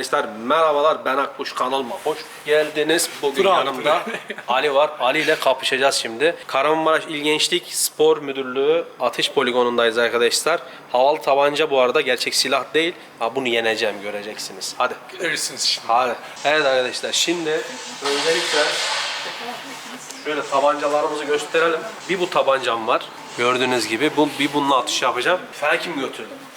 Arkadaşlar merhabalar ben Akkuş kanalıma hoş geldiniz. Bugün Dur abi, yanımda Ali var. Ali ile kapışacağız şimdi. Kahramanmaraş İl Gençlik Spor Müdürlüğü atış poligonundayız arkadaşlar. Havalı tabanca bu arada gerçek silah değil. Ha, bunu yeneceğim göreceksiniz. Hadi. Görürsünüz şimdi. Hadi. Evet arkadaşlar şimdi öncelikle şöyle tabancalarımızı gösterelim. Bir bu tabancam var. Gördüğünüz gibi bu bir bununla atış yapacağım. Tüfeği kim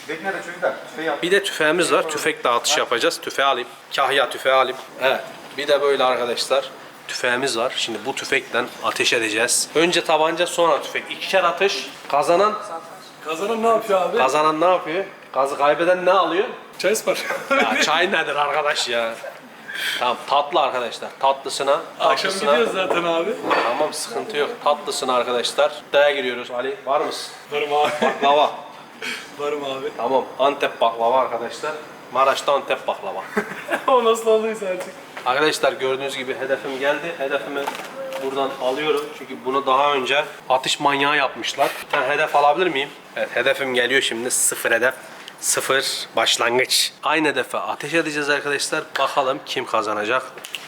Tüfek. Bir de tüfeğimiz var. Tüfekle atış yapacağız. Tüfeği alayım. Kahya tüfeği alayım. Evet. Bir de böyle arkadaşlar tüfeğimiz var. Şimdi bu tüfekle ateş edeceğiz. Önce tabanca sonra tüfek. İkişer atış. Kazanan Kazanan ne yapıyor abi? kazanan ne yapıyor? Gazı kaybeden ne alıyor? Çay spor. Ya çay nedir arkadaş ya? Tamam tatlı arkadaşlar. Tatlısına. Akşam tatlısına- gidiyoruz zaten abi. Tamam sıkıntı yok. Tatlısına arkadaşlar. Daya giriyoruz. Ali var mısın? Varım abi. Baklava. Varım abi. Tamam. Antep baklava arkadaşlar. Maraş'ta Antep baklava. o nasıl olduysa artık. Arkadaşlar gördüğünüz gibi hedefim geldi. Hedefimi buradan alıyorum. Çünkü bunu daha önce atış manyağı yapmışlar. Bir tane hedef alabilir miyim? Evet hedefim geliyor şimdi. Sıfır hedef. Sıfır başlangıç. Aynı hedefe ateş edeceğiz arkadaşlar. Bakalım kim kazanacak.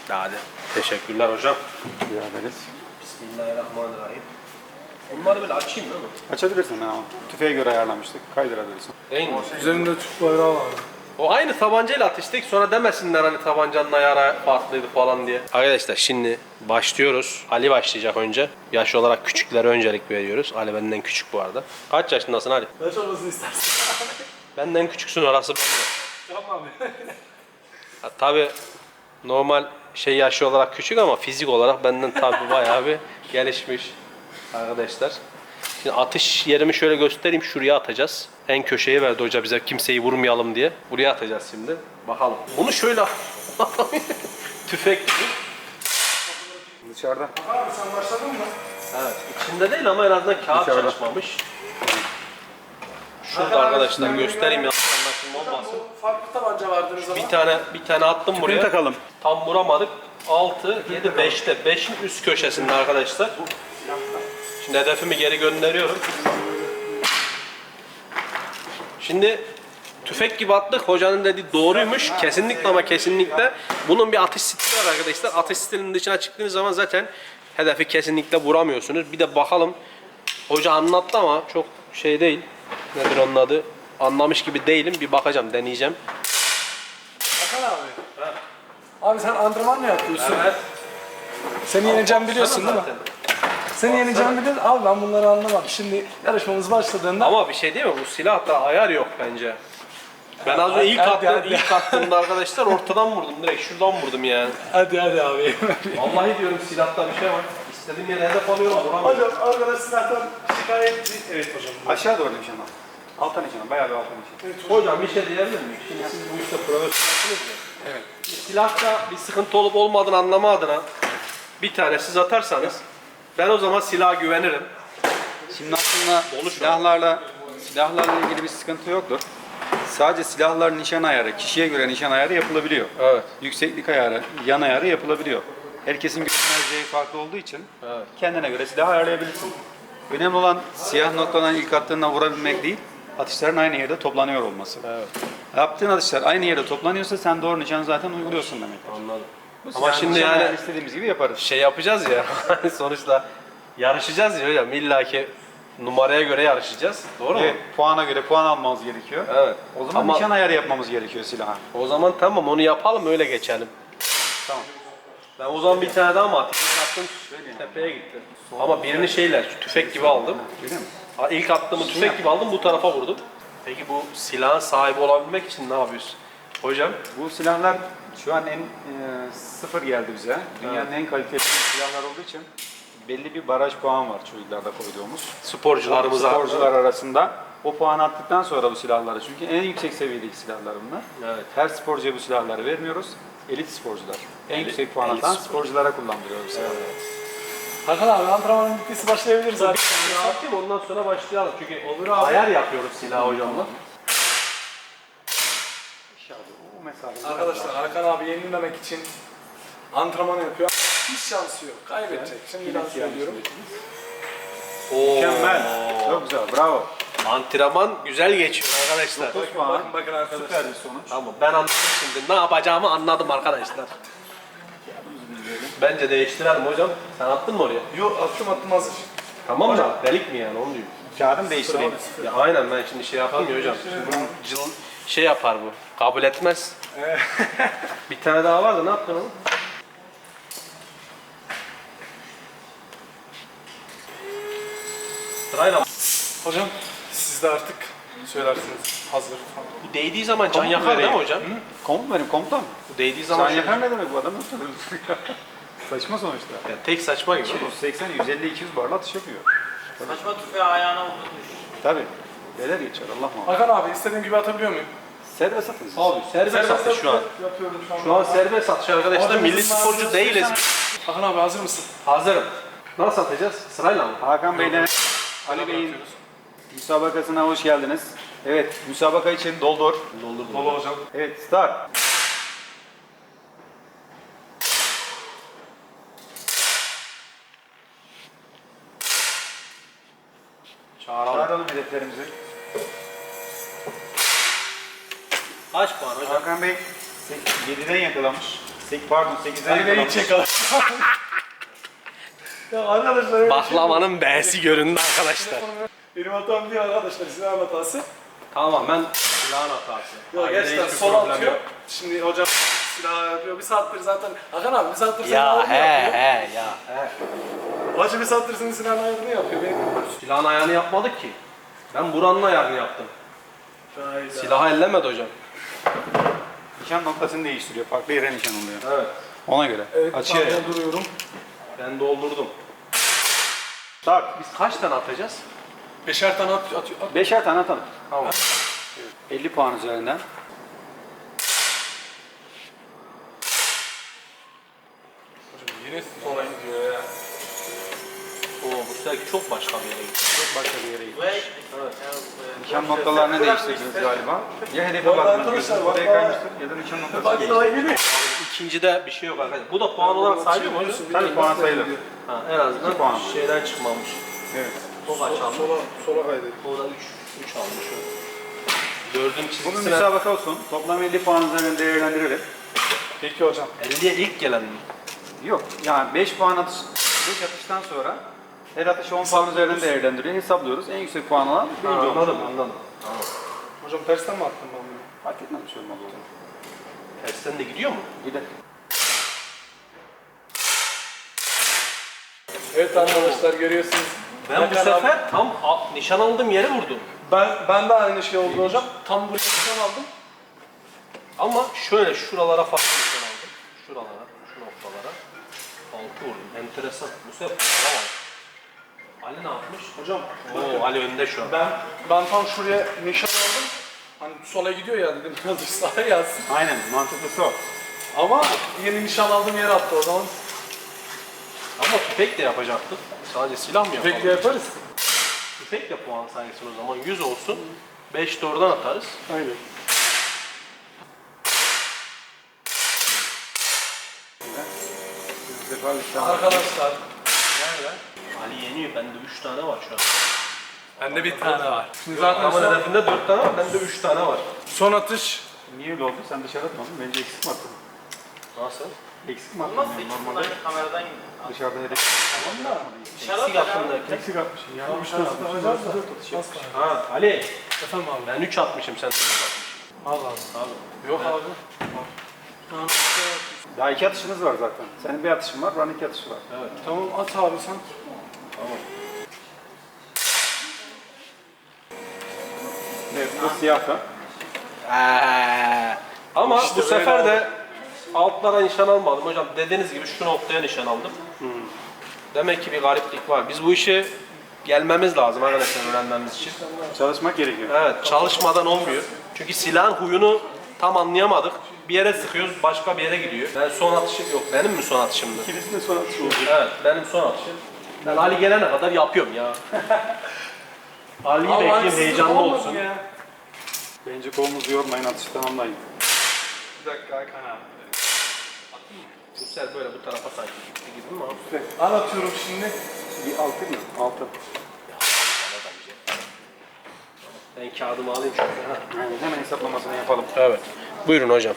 Hadi. Teşekkürler hocam. Rica ederiz. Bismillahirrahmanirrahim. Bunları böyle açayım değil mi? Açabilirsin ha. Tüfeğe göre ayarlamıştık. Kaydırabilirsin. Değil mi? Üzerinde Türk bayrağı var. O aynı tabancayla ateştik sonra demesinler hani tabancanın ayarı farklıydı falan diye. Arkadaşlar şimdi başlıyoruz. Ali başlayacak önce. Yaş olarak küçüklere öncelik veriyoruz. Ali benden küçük bu arada. Kaç yaşındasın Ali? Kaç olmasını istersin? Benden küçüksün orası belli. tamam abi. Ha, tabii normal şey yaşı olarak küçük ama fizik olarak benden tabii bayağı bir gelişmiş arkadaşlar. Şimdi atış yerimi şöyle göstereyim. Şuraya atacağız. En köşeye verdi hoca bize kimseyi vurmayalım diye. Buraya atacağız şimdi. Bakalım. Bunu şöyle tüfek gibi. Dışarıda. Abi sen başladın mı? Evet. İçinde değil ama en azından kağıt Dışarıda. çalışmamış. Şurada arkadaşlar göstereyim olmasın. Farklı tabanca vardınız ama. Bir tane bir tane attım buraya. takalım. Tam vuramadık. 6, 7, 5'te. 5'in üst köşesinde arkadaşlar. Şimdi hedefimi geri gönderiyorum. Şimdi tüfek gibi attık. Hocanın dediği doğruymuş. Kesinlikle ama kesinlikle. Bunun bir atış stili var arkadaşlar. Atış stilinin dışına çıktığınız zaman zaten hedefi kesinlikle vuramıyorsunuz. Bir de bakalım. Hoca anlattı ama çok şey değil. Nedir onun adı? Anlamış gibi değilim. Bir bakacağım, deneyeceğim. Hakan abi. Abi sen antrenman mı yapıyorsun? Evet. Seni yeneceğim biliyorsun değil mi? Seni yeneceğim biliyorsun. Abi ben bunları anlamam. Şimdi yarışmamız başladığında Ama bir şey değil mi? Bu silahta ayar yok bence. Ben az önce ilk Hadi, attım, hadi. ilk attığımda arkadaşlar ortadan vurdum. Direkt şuradan vurdum yani. hadi hadi abi. Vallahi diyorum silahta bir şey var. İstediğim yere hedef alıyorum vuramıyorum. hocam arkadaş zaten şikayetçi. Evet hocam. Aşağı doğru nişan al. Alttan nişan al. Bayağı bir alttan nişan. Hocam bir şey diyebilir miyim? Şimdi siz bu işte profesyonelsiniz ya. Evet. Silahta bir sıkıntı olup olmadığını anlama adına bir tane siz atarsanız ben o zaman silaha güvenirim. Şimdi aslında Dolu şu an. silahlarla silahlarla ilgili bir sıkıntı yoktur. Sadece silahlar nişan ayarı, kişiye göre nişan ayarı yapılabiliyor. Evet. Yükseklik ayarı, yan ayarı yapılabiliyor. Herkesin görmezliği farklı olduğu için Evet. kendine göre silah ayarlayabilirsin. Önemli olan siyah noktadan ilk attığında vurabilmek değil, atışların aynı yerde toplanıyor olması. Evet. Yaptığın atışlar aynı yerde toplanıyorsa sen doğru nişanı zaten uyguluyorsun demek. Anladım. Ama şimdi nişan yani istediğimiz gibi yaparız. şey yapacağız ya hani sonuçta yarışacağız ya hocam illa ki numaraya göre yarışacağız. Doğru mu? Evet, puana göre puan almamız gerekiyor. Evet. O zaman Ama nişan ayarı yapmamız gerekiyor silaha. o zaman tamam onu yapalım öyle geçelim. Tamam. Ben o zaman bir tane daha mı atayım? Attım tepeye gitti. Ama birini şeyler tüfek gibi aldım. Öyle mi? Ha, İlk attığımı tüfek gibi aldım bu tarafa vurdum. Peki bu silahın sahibi olabilmek için ne yapıyorsun? Hocam Bu silahlar şu an en e, sıfır geldi bize. Dünyanın en kaliteli silahlar olduğu için belli bir baraj puan var çocuklarda koyduğumuz. sporcularımıza Sporcular arasında o puanı attıktan sonra bu silahları çünkü en yüksek seviyedeki silahlar bunlar. Evet. Her sporcuya bu silahları vermiyoruz. Elit sporcular. En Elit- yüksek puan elit atan sporcu. sporculara kullandırıyoruz bu silahları. Hakan abi antrenmanın bittiyse başlayabiliriz abi. Atayım ondan sonra başlayalım. Çünkü ayar yapıyoruz silah hocamla. İnşallah o mesafe. Arkadaşlar Hakan abi yenilmemek için antrenman yapıyor. Hiç şansı yok. Kaybedecek. Şimdiden söylüyorum. Oo. Mükemmel. Çok güzel. Bravo. Antrenman güzel geçiyor arkadaşlar. Dokuz puan. Bakın bakın arkadaşlar. Süper bir sonuç. Tamam ben anladım şimdi. Ne yapacağımı anladım arkadaşlar. Bence değiştirelim hocam. Sen attın mı oraya? Yok attım attım hazır. Tamam da delik mi yani onu diyor. Kağıdını değiştireyim. Ya aynen ben şimdi şey yaptım ya hocam. Şimdi bunun cıl şey yapar bu. Kabul etmez. bir tane daha vardı ne yaptın onu? Sırayla Hocam siz de artık söylersiniz hazır falan. bu değdiği zaman can yakar değil mi vereyim. hocam? Komut verim komutan. Bu değdiği zaman Can şöyle- yakar ne demek bu adam? Saçma sonuçta. Ya tek saçma gibi. 180, 150, 200 barla atış yapıyor. Saçma tüfeği ayağına vurdu. Tabii. Neler geçer Allah muhafaza. Hakan abi istediğim gibi atabiliyor muyum? Serbest atın siz. Abi serbest atış şu an. Yapıyorum şu an. Şu an serbest atış arkadaşlar. Hocam, Milli sporcu değiliz. Hakan abi hazır mısın? Hazırım. Nasıl atacağız? Sırayla mı? Hakan Bey'le Ali Bey'in müsabakasına hoş geldiniz. Evet, müsabaka için doldur. Doldurdum. Baba hocam. Evet, start. Çağıralım. Çağıralım hedeflerimizi. Kaç puan hocam? Hakan Bey 7'den yakalamış. Sek, pardon 8'den Ali Bey yakalamış. hiç yakaladı. ya arkadaşlar öyle bir şey yok. Baklavanın B'si göründü arkadaşlar. Benim hatam değil arkadaşlar. Sizin hatası. Tamamen silahın hatası. Yok Ayrıca gerçekten hiçbir sol problem atıyor. yok. Şimdi hocam silah yapıyor. Bir saattir zaten. Hakan abi bir saattir senin Ya ayarını he yapıyor. he ya he. Hacı bir saattir senin silahın ayarını yapıyor. Benim Silahın ayağını yapmadık ki. Ben buranın ayarını yaptım. Hayda. Silahı ellemedi hocam. Nişan noktasını değiştiriyor. Farklı yere nişan oluyor. Evet. Ona göre. Evet Açıya. ben duruyorum. Ben doldurdum. Start. Biz kaç tane atacağız? Beşer tane at, atıyor. At. Beşer tane atalım. Tamam. 50 puan üzerinden. Hocam yine sola gidiyor ya. Sefer çok başka bir yere gitti. Çok başka bir yere gitti. Ve Nişan noktalarını değiştirdiniz galiba. Ya hedefe Bak baktınız, gözünüz oraya kaymıştır ya da nişan noktası değiştirdiniz. İkincide bir şey yok arkadaşlar. Bu da puan olarak sayılıyor mu? Tabii puan sayılır. Ha, en azından İki puan. şeyden çıkmamış. Evet. O kaç almış? Sola, sola kaydı. O da 3. 3 almış. Dördün Bunun çizgisine müsabaka olsun. Toplam 50 puan üzerinden değerlendirelim. Peki hocam. 50'ye ilk gelen mi? Yok yani 5 puan atış, 5 atıştan sonra her atış 10 puan üzerinden değerlendiriyor. Hesaplıyoruz. En yüksek puan alan birinci olmuş. anladım anladım. Hocam tersten mi attın ben bunu? Fark etmez bir şey olmaz o zaman. Tersten de gidiyor mu? Gidelim. Evet arkadaşlar görüyorsunuz. Ben bu Hakan sefer tam a- nişan aldığım yere vurdum. Ben ben de aynı şey oldu hocam. Tam buraya nişan aldım. Ama şöyle şuralara farklı nişan aldım. Şuralara, şu noktalara. Altı vurdum. Enteresan. Bu sefer vuramadım. Ali ne yapmış? Hocam Oo, Ali önde şu an. ben ben tam şuraya nişan aldım. Hani sola gidiyor ya dedim biraz sağa yazsın. Aynen mantıklısı o. Ama yeni nişan aldığım yere attı o zaman. Ama tüfek de yapacaktık. Sadece silah mı yapalım? Peki yaparız. Tüfek de puan sayısın o zaman. 100 olsun. 5 de oradan atarız. Aynen. Arkadaşlar. Ali yeniyor. Bende 3 tane var şu an. Bende bir tane var. Şimdi zaten Ama son, hedefinde 4 tane var. Bende 3 tane var. son atış. niye öyle oldu? Sen dışarı atmadın. Bence eksik mi attın? Nasıl? Eksik mi attın? nasıl Yani ikisinden Normalde kameradan dışarıda hedef. dışarı Eksik at attım ya. derken. Eksik atmışsın. Yani Tamam, 3 üç tane tane atmışsın. atacağız da. 4 atış yapmışsın. Ha Ali. Efendim abi. Ben 3 atmışım sen 4 atmışsın. Allah Abi. Yok abi. Daha iki atışınız var zaten. Senin bir atışın var, Buranın iki atışı var. Evet. Tamam at abi sen. Evet, bu siyah da. Ee, ama İşte bu sefer de altlara nişan almadım hocam. Dediğiniz gibi şu noktaya nişan aldım. Demek ki bir gariplik var. Biz bu işi gelmemiz lazım arkadaşlar öğrenmemiz için. Çalışmak gerekiyor. Evet çalışmadan olmuyor. Çünkü silahın huyunu tam anlayamadık. Bir yere sıkıyoruz başka bir yere gidiyor. Ben son atışım yok. Benim mi son atışımdı? İkinizin de son atışı oldu. Evet benim son atışım. Ben Ali gelene kadar yapıyorum ya. Ali'yi bekleyeyim heyecanlı olsun. Ya. Bence kolunuzu yormayın, atışı tamamlayın. Bir dakika Hakan abi. Yüksel böyle bu tarafa sanki gitti gibi mi abi? Anlatıyorum şimdi. Bir altı mı? Altı. Ben kağıdımı alayım şöyle. ha. Aynen, hemen hesaplamasını yapalım. Evet. Buyurun hocam.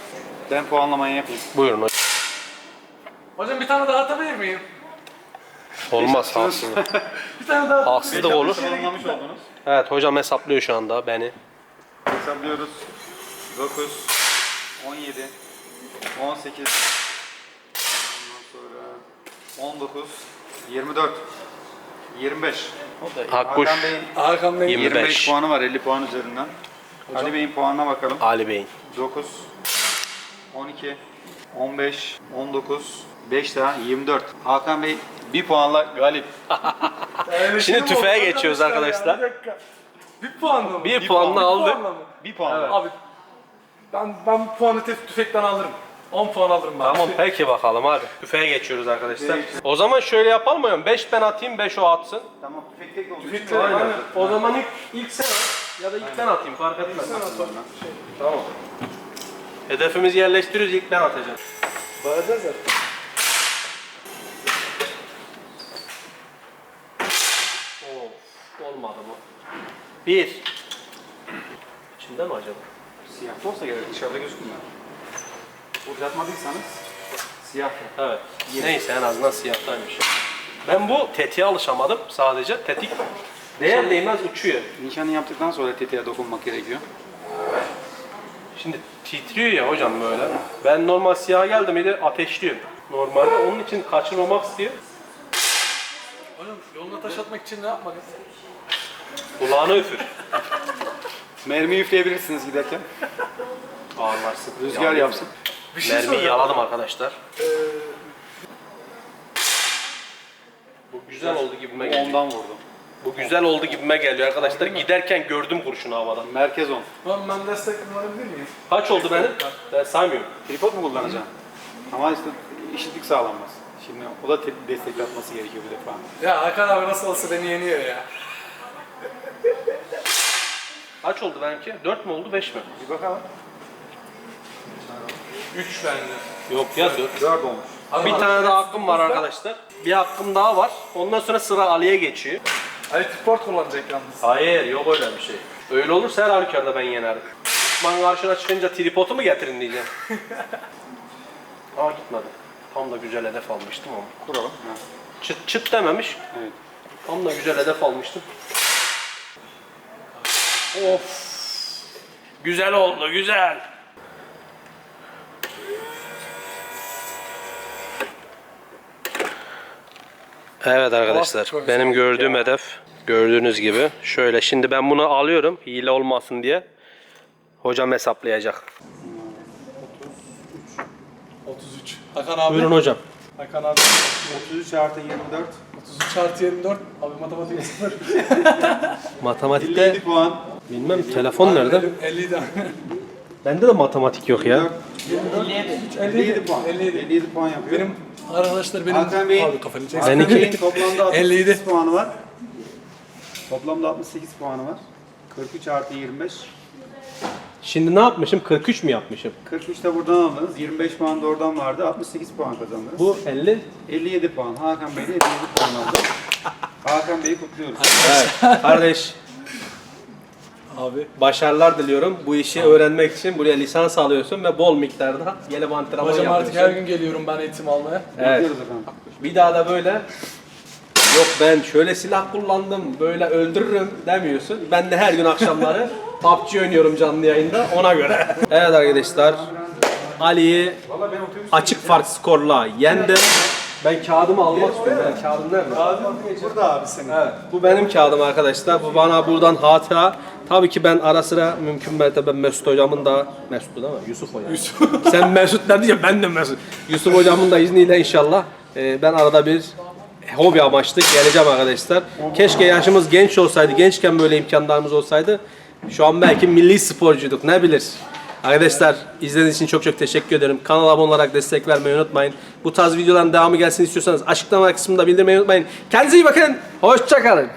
Ben puanlamayı yapayım. Buyurun hocam. Hocam bir tane daha atabilir miyim? Olmaz haksızlık. Bir tane daha. Haksızlık olur. Oldunuz. Evet hocam hesaplıyor şu anda beni. Hesaplıyoruz. 9, 17, 18, ondan sonra 19, 24, 25. Akkuş Hakan Bey'in Hakan Bey. 25. 25 puanı var 50 puan üzerinden. Ali Bey'in puanına bakalım. Ali Bey'in. 9, 12, 15, 19, 5 daha 24. Hakan Bey bir puanla galip. Şimdi tüfeğe oldu geçiyoruz arkadaşlar. Bir dakika. Bir puanla mı? Bir puanla puan- aldı. puanla mı? Bir puan var. Abi ben ben bu puanı tef- tüfekten alırım. 10 puan alırım ben. Tamam peki bakalım hadi. Tüfeğe geçiyoruz arkadaşlar. O zaman şöyle yapalım mı? 5 ben atayım 5 o atsın. Tamam tüfek tek olduğu için. Tüfekte Aynen. aynen. O zaman ilk, ilk sen at ya da ilk ben atayım fark etmez. Tamam. Hedefimizi yerleştiriyoruz ilk ben atacağım. Bağıracağız ya. Of olmadı bu. Bir. İçinde mi acaba? Siyah da olsa gerek dışarıda gözükmüyor. Uzatmadıysanız siyah. Evet. Neyse en azından siyahtaymış. Ben bu tetiğe alışamadım sadece. Tetik değer değmez uçuyor. Nişanı yaptıktan sonra tetiğe dokunmak gerekiyor. Şimdi titriyor ya hocam böyle. Ben normal siyaha geldim miydi ateşliyorum. Normalde onun için kaçırmamak istiyor. Hocam yoluna taş atmak için ne yapmalıyız? Kulağını üfür. Mermi üfleyebilirsiniz giderken. Ağırlarsın. Rüzgar yapsın. Bir şey Mermiyi soracağım. yaladım arkadaşlar. Bu güzel oldu gibime geliyor. Ondan vurdum. Bu güzel oldu gibime geliyor arkadaşlar. Giderken gördüm kurşunu havada. Merkez 10. Ben, ben destek kullanabilir miyim? Kaç oldu benim? Ben saymıyorum. Tripod mu kullanacaksın? Ama işte eşitlik sağlanmaz. Şimdi o da te- destek atması gerekiyor bir defa. Ya Hakan abi nasıl olsa beni yeniyor ya. Kaç oldu benimki? 4 mü oldu 5 mi? Bir bakalım. 3 bende. Yok ya 4. 4 olmuş. Bir tane daha hakkım var arkadaşlar. Bir hakkım daha var. Ondan sonra sıra Ali'ye geçiyor. Ali Tiport kullanacak yalnız. Hayır yok öyle bir şey. Öyle olursa her halükarda ben yenerim. Düşman karşına çıkınca tripodu mu getirin diyeceğim. Aa gitmedi. Tam da güzel hedef almıştım ama. Kuralım. Çıt çıt dememiş. Evet. Tam da güzel hedef almıştım. Of. Güzel oldu güzel. Evet arkadaşlar benim gördüğüm hedef gördüğünüz gibi şöyle şimdi ben bunu alıyorum hile olmasın diye hocam hesaplayacak. 33. Hakan abi. Buyurun hocam. Hakan abi. 33 artı 24. 33 artı 24. Abi matematik 0. Matematikte 57 puan. Bilmem telefon nerede? 50 de. Bende de matematik yok ya. 57 puan. 57. 57 puan yapıyor. Benim arkadaşlar benim Hakan Bey'in- abi kafanı çeksin. Hakan Bey'in toplamda 68 57. puanı var. Toplamda 68 puanı var. 43 artı 25. Şimdi ne yapmışım? 43 mü yapmışım? 43 de buradan aldınız. 25 puan da oradan vardı. 68 puan kazandınız. Bu 50. 57 puan. Hakan Bey de 57 puan aldı. Hakan Bey'i kutluyoruz. Evet. Kardeş Abi. başarılar diliyorum. Bu işi öğrenmek için buraya lisans alıyorsun ve bol miktarda gelip antrenman Hocam artık her gün geliyorum ben eğitim almaya. Evet. Bir daha da böyle yok ben şöyle silah kullandım böyle öldürürüm demiyorsun. Ben de her gün akşamları PUBG oynuyorum canlı yayında ona göre. evet arkadaşlar Ali'yi açık fark skorla yendim. Ben kağıdımı almak istiyorum. Ben kağıdım nerede? Burada abi senin. Evet, bu benim kağıdım arkadaşlar. Bu bana buradan hatıra. Tabii ki ben ara sıra mümkün mertebe Mesut hocamın da Mesut değil mi? Yusuf hocam. Sen Mesut dedin ya ben de Mesut. Yusuf hocamın da izniyle inşallah e, ben arada bir hobi amaçlı geleceğim arkadaşlar. Keşke yaşımız genç olsaydı, gençken böyle imkanlarımız olsaydı. Şu an belki milli sporcuyduk ne bilir. Arkadaşlar izlediğiniz için çok çok teşekkür ederim. Kanala abone olarak destek vermeyi unutmayın. Bu tarz videoların devamı gelsin istiyorsanız açıklama kısmında bildirmeyi unutmayın. Kendinize iyi bakın. Hoşçakalın.